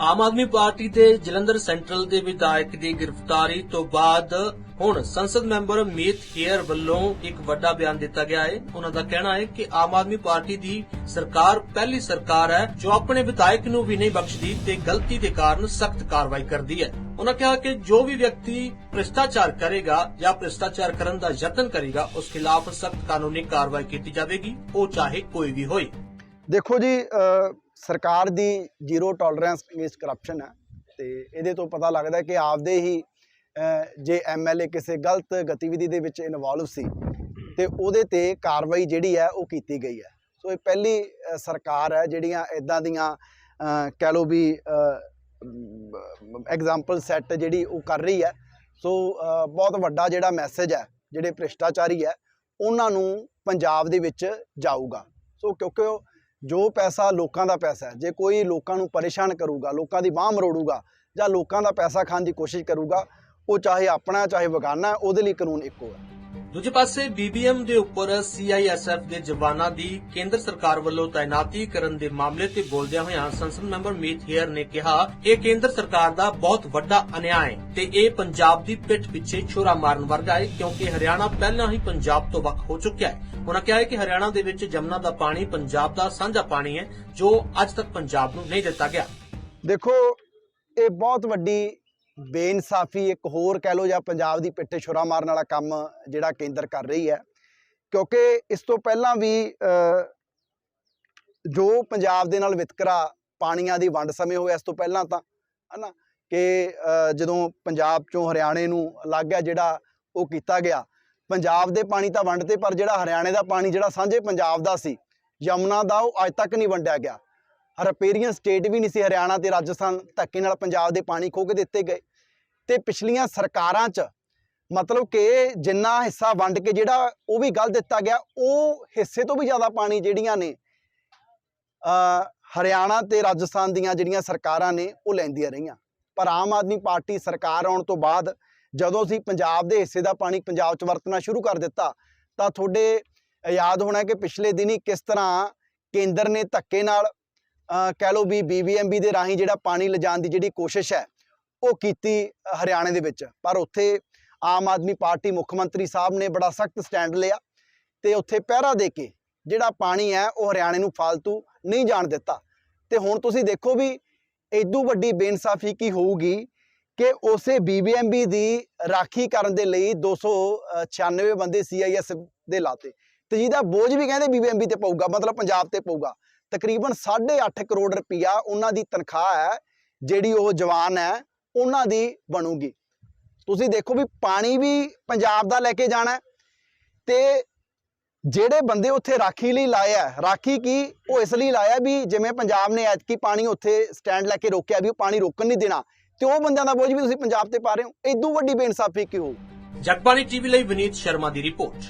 Aam Aadmi party ਦੇ Jalandhar central ਦੇ ਵਿਧਾਇਕ ਦੀ ਗ੍ਰਿਫਤਾਰੀ ਤੋਂ ਬਾਅਦ ਹੁਣ ਸੰਸਦ ਮੈਂਬਰ ਮੀਤ ਹੇਅਰ ਵੱਲੋਂ ਇੱਕ ਵੱਡਾ ਬਿਆਨ ਦਿੱਤਾ ਗਿਆ ਹੈ। ਉਹਨਾਂ ਦਾ ਕਹਿਣਾ ਹੈ ਕਿ ਆਮ ਆਦਮੀ ਪਾਰਟੀ ਦੀ ਸਰਕਾਰ ਪਹਿਲੀ ਸਰਕਾਰ ਹੈ ਜੋ ਆਪਣੇ ਵਿਧਾਇਕ ਨੂੰ ਵੀ ਨਹੀਂ ਬਖਸ਼ਦੀ ਤੇ ਗਲਤੀ ਦੇ ਕਾਰਨ ਸਖਤ ਕਾਰਵਾਈ ਕਰਦੀ ਹੈ। ਉਹਨਾਂ ਕਿਹਾ ਕਿ ਜੋ ਵੀ ਵਿਅਕਤੀ ਭ੍ਰਿਸ਼ਟਾਚਾਰ ਕਰੇਗਾ ਜਾਂ ਭ੍ਰਿਸ਼ਟਾਚਾਰ ਕਰਨ ਦਾ ਯਤਨ ਕਰੇਗਾ, ਉਸ ਖਿਲਾਫ ਸਖਤ ਕਾਨੂੰਨੀ ਕਾਰਵਾਈ ਕੀਤੀ ਜਾਵੇਗੀ, ਉਹ ਚਾਹੇ ਕੋਈ ਵੀ ਹੋਏ। ਦੇਖੋ ਜੀ ਸਰਕਾਰ ਦੀ ਜ਼ੀਰੋ ਟੋਲਰੈਂਸ ਅਗੇਂਸਟ ਕਰਪਸ਼ਨ ਹੈ ਤੇ ਇਹਦੇ ਤੋਂ ਪਤਾ ਲੱਗਦਾ ਕਿ ਆਪਦੇ ਹੀ ਅ, ਜੇ ਐਮਐਲਏ ਕਿਸੇ ਗਲਤ ਗਤੀਵਿਧੀ ਦੇ ਵਿੱਚ ਇਨਵੋਲਵ ਸੀ ਤੇ ਉਹਦੇ ਤੇ ਕਾਰਵਾਈ ਜਿਹੜੀ ਹੈ ਉਹ ਕੀਤੀ ਗਈ ਹੈ। ਸੋ ਇਹ ਪਹਿਲੀ ਸਰਕਾਰ ਹੈ ਜਿਹੜੀਆਂ ਇਦਾਂ ਦੀਆਂ ਕਹਿ ਲਓ ਵੀ ਐਗਜ਼ਾਮਪਲ ਸੈੱਟ ਜਿਹੜੀ ਉਹ ਕਰ ਰਹੀ ਹੈ। ਸੋ ਬਹੁਤ ਵੱਡਾ ਜਿਹੜਾ ਮੈਸੇਜ ਹੈ ਜਿਹੜੇ ਭ੍ਰਿਸ਼ਟਾਚਾਰੀ ਹੈ ਉਹਨਾਂ ਨੂੰ ਪੰਜਾਬ ਦੇ ਵਿੱਚ ਜਾਊਗਾ। ਸੋ ਕਿਉਂਕਿ ਉਹ ਜੋ ਪੈਸਾ ਲੋਕਾਂ ਦਾ ਪੈਸਾ ਹੈ, ਜੇ ਕੋਈ ਲੋਕਾਂ ਨੂੰ ਪਰੇਸ਼ਾਨ ਕਰੂਗਾ, ਲੋਕਾਂ ਦੀ ਬਾਹ ਮਰੋੜੂਗਾ ਜਾਂ ਲੋਕਾਂ ਦਾ ਪੈਸਾ ਖਾਣ ਦੀ ਕੋਸ਼ਿਸ਼ ਕਰੂਗਾ, ਉਹ ਚਾਹੇ ਆਪਣਾ ਚਾਹੇ ਬਗਾਨਾ ਉਹਦੇ ਲਈ ਕਾਨੂੰਨ ਇੱਕੋ ਹੈ। ਦੂਜੇ ਪਾਸੇ ਬੀਬੀਐਮ ਦੇ ਉੱਪਰ ਸੀਆਈਐਸਐਫ ਦੇ ਜਵਾਨਾਂ ਦੀ ਕੇਂਦਰ ਸਰਕਾਰ ਵੱਲੋਂ ਤਾਇਨਾਤੀ ਕਰਨ ਦੇ ਮਾਮਲੇ ਤੇ ਬੋਲਦਿਆਂ ਹੋਇਆਂ ਸੰਸਦ ਮੈਂਬਰ ਮੀਤ ਹੇਅਰ ਨੇ ਕਿਹਾ, ਇਹ ਕੇਂਦਰ ਸਰਕਾਰ ਦਾ ਬਹੁਤ ਵੱਡਾ ਅਨਿਆਂ ਹੈ ਤੇ ਇਹ ਪੰਜਾਬ ਦੀ ਪਿੱਠ ਪਿੱਛੇ ਛੁਰਾ ਮਾਰਨ ਵਰਗਾ ਹੈ ਕਿਉਂਕਿ ਹਰਿਆਣਾ ਪਹਿਲਾਂ ਹੀ ਪੰਜਾਬ ਤੋਂ ਵੱਖ ਹੋ ਚੁੱਕਿਆ ਹੈ। ਉਹਨਾਂ ਕਿਹਾ ਹੈ ਕਿ ਹਰਿਆਣਾ ਦੇ ਵਿੱਚ ਜਮਨਾ ਦਾ ਪਾਣੀ ਪੰਜਾਬ ਦਾ ਸਾਂਝਾ ਪਾਣੀ ਹੈ ਜੋ ਅੱਜ ਤੱਕ ਪੰਜਾਬ ਨੂੰ ਨਹੀਂ ਦਿੱਤਾ ਗਿਆ। ਦੇਖੋ ਇਹ ਬਹੁਤ ਵੱਡੀ ਬੇਇਨਸਾਫੀ ਇੱਕ ਹੋਰ ਕਹਿ ਲੋ ਜਾਂ ਪੰਜਾਬ ਦੀ ਪਿੱਠੇ ਛੁਰਾ ਮਾਰਨ ਵਾਲਾ ਕੰਮ ਜਿਹੜਾ ਕੇਂਦਰ ਕਰ ਰਹੀ ਹੈ। ਕਿਉਂਕਿ ਇਸ ਤੋਂ ਪਹਿਲਾਂ ਵੀ ਅ, ਜੋ ਪੰਜਾਬ ਦੇ ਨਾਲ ਵਿਤਕਰਾ ਪਾਣੀਆਂ ਦੀ ਵੰਡ ਸਮੇਂ ਹੋਇਆ ਇਸ ਤੋਂ ਪਹਿਲਾਂ ਤਾਂ ਹਨਾ ਕਿ ਜਦੋਂ ਪੰਜਾਬ ਚੋਂ ਹਰਿਆਣੇ ਨੂੰ ਅਲੱਗ ਹੈ ਜਿਹੜਾ ਉਹ ਕੀਤਾ ਗਿਆ ਪੰਜਾਬ ਦੇ ਪਾਣੀ ਤਾਂ ਵੰਡਦੇ, ਪਰ ਜਿਹੜਾ ਹਰਿਆਣੇ ਦਾ ਪਾਣੀ, ਜਿਹੜਾ ਸਾਂਝੇ ਪੰਜਾਬ ਦਾ ਸੀ, ਯਮੁਨਾ ਦਾ ਉਹ ਅੱਜ ਤੱਕ ਨਹੀਂ ਵੰਡਿਆ ਗਿਆ। ਰਪੇਰੀਅਨ ਸਟੇਟ ਵੀ ਨਹੀਂ ਸੀ, ਹਰਿਆਣਾ ਤੇ ਰਾਜਸਥਾਨ ਧੱਕੇ ਨਾਲ ਪੰਜਾਬ ਦੇ ਪਾਣੀ ਖੋਹ ਕੇ ਦਿੱਤੇ ਗਏ। ਤੇ ਪਿਛਲੀਆਂ ਸਰਕਾਰਾਂ 'ਚ ਮਤਲਬ ਕਿ ਜਿੰਨਾ ਹਿੱਸਾ ਵੰਡ ਕੇ ਜਿਹੜਾ ਉਹ ਵੀ ਗਲਤ ਦਿੱਤਾ ਗਿਆ, ਉਹ ਹਿੱਸੇ ਤੋਂ ਵੀ ਜ਼ਿਆਦਾ ਪਾਣੀ ਜਿਹੜੀਆਂ ਨੇ ਅ ਹਰਿਆਣਾ ਤੇ ਰਾਜਸਥਾਨ ਦੀਆਂ ਜਿਹੜੀਆਂ ਸਰਕਾਰਾਂ ਨੇ, ਉਹ ਲੈਂਦੀਆਂ ਰਹੀਆਂ। ਪਰ ਆਮ ਆਦਮੀ ਪਾਰਟੀ ਸਰਕਾਰ ਆਉਣ ਤੋਂ ਬਾਅਦ ਜਦੋਂ ਅਸੀਂ ਪੰਜਾਬ ਦੇ ਹਿੱਸੇ ਦਾ ਪਾਣੀ ਪੰਜਾਬ 'ਚ ਵਰਤਣਾ ਸ਼ੁਰੂ ਕਰ ਦਿੱਤਾ, ਤਾਂ ਤੁਹਾਡੇ ਯਾਦ ਹੋਣਾ ਕਿ ਪਿਛਲੇ ਦਿਨੀ ਕਿਸ ਤਰ੍ਹਾਂ ਕੇਂਦਰ ਨੇ ਧੱਕੇ ਨਾਲ ਕਹਿ ਲਓ ਵੀ ਬੀਬੀਐਮਬੀ ਦੇ ਰਾਹੀਂ ਜਿਹੜਾ ਪਾਣੀ ਲਿਜਾਣ ਦੀ ਜਿਹੜੀ ਕੋਸ਼ਿਸ਼ ਹੈ, ਉਹ ਕੀਤੀ ਹਰਿਆਣੇ ਦੇ ਵਿੱਚ। ਪਰ ਉੱਥੇ ਆਮ ਆਦਮੀ ਪਾਰਟੀ ਮੁੱਖ ਮੰਤਰੀ ਸਾਹਿਬ ਨੇ ਬੜਾ ਸਖਤ ਸਟੈਂਡ ਲਿਆ ਤੇ ਉੱਥੇ ਪਹਿਰਾ ਦੇ ਕੇ ਜਿਹੜਾ ਪਾਣੀ ਹੈ, ਉਹ ਹਰਿਆਣੇ ਨੂੰ ਫालतू ਨਹੀਂ ਜਾਣ ਦਿੱਤਾ। ਤੇ ਹੁਣ ਤੁਸੀਂ ਦੇਖੋ ਵੀ ਇਦੋਂ ਵੱਡੀ ਬੇਇਨਸਾਫੀ ਕੀ ਹੋਊਗੀ ਕਿ ਉਸੇ ਬੀਬੀਐਮਬੀ ਦੀ ਰਾਖੀ ਕਰਨ ਦੇ ਲਈ 296 ਬੰਦੇ ਸੀਆਈਐਸ ਦੇ ਲਾਤੇ। ਤੇ ਜਿਹਦਾ ਬੋਝ ਵੀ ਕਹਿੰਦੇ ਬੀਬੀਐਮਬੀ ਤੇ ਪਊਗਾ, ਮਤਲਬ ਪੰਜਾਬ ਤੇ ਪਊਗਾ। ਤਕਰੀਬਨ 8.5 ਕਰੋੜ ਰੁਪਇਆ ਉਹਨਾਂ ਦੀ ਤਨਖਾਹ ਹੈ, ਜਿਹੜੀ ਉਹ ਜਵਾਨ ਹੈ, ਉਹਨਾਂ ਦੀ ਬਣੂਗੀ। ਤੁਸੀਂ ਦੇਖੋ ਵੀ ਪਾਣੀ ਵੀ ਪੰਜਾਬ ਦਾ ਲੈ ਕੇ ਜਾਣਾ ਤੇ ਜਿਹੜੇ ਬੰਦੇ ਉੱਥੇ ਰਾਖੀ ਲਈ ਲਾਇਆ ਰਾਖੀ ਕੀ? ਉਹ ਇਸ ਲਈ ਲਾਇਆ ਵੀ ਜਿਵੇਂ ਪੰਜਾਬ ਨੇ ਐਤਕੀ ਪਾਣੀ ਉੱਥੇ ਸਟੈਂਡ ਲੈ ਕੇ ਰੋਕਿਆ ਵੀ ਉਹ ਪਾਣੀ ਰੋਕਣ ਨਹੀਂ ਦੇਣਾ। ਤੇ ਉਹ ਬੰਦਿਆਂ ਦਾ ਬੋਝ ਵੀ ਤੁਸੀਂ ਪੰਜਾਬ ਤੇ ਪਾ ਰਹੇ ਹੋ। ਇਦੋਂ ਵੱਡੀ ਬੇਇਨਸਾਫੀ ਕਿਉਂ? ਜਗਬਾਣੀ ਟੀਵੀ ਲਈ ਵਿਨੀਤ ਸ਼ਰਮਾ ਦੀ ਰਿਪੋਰਟ।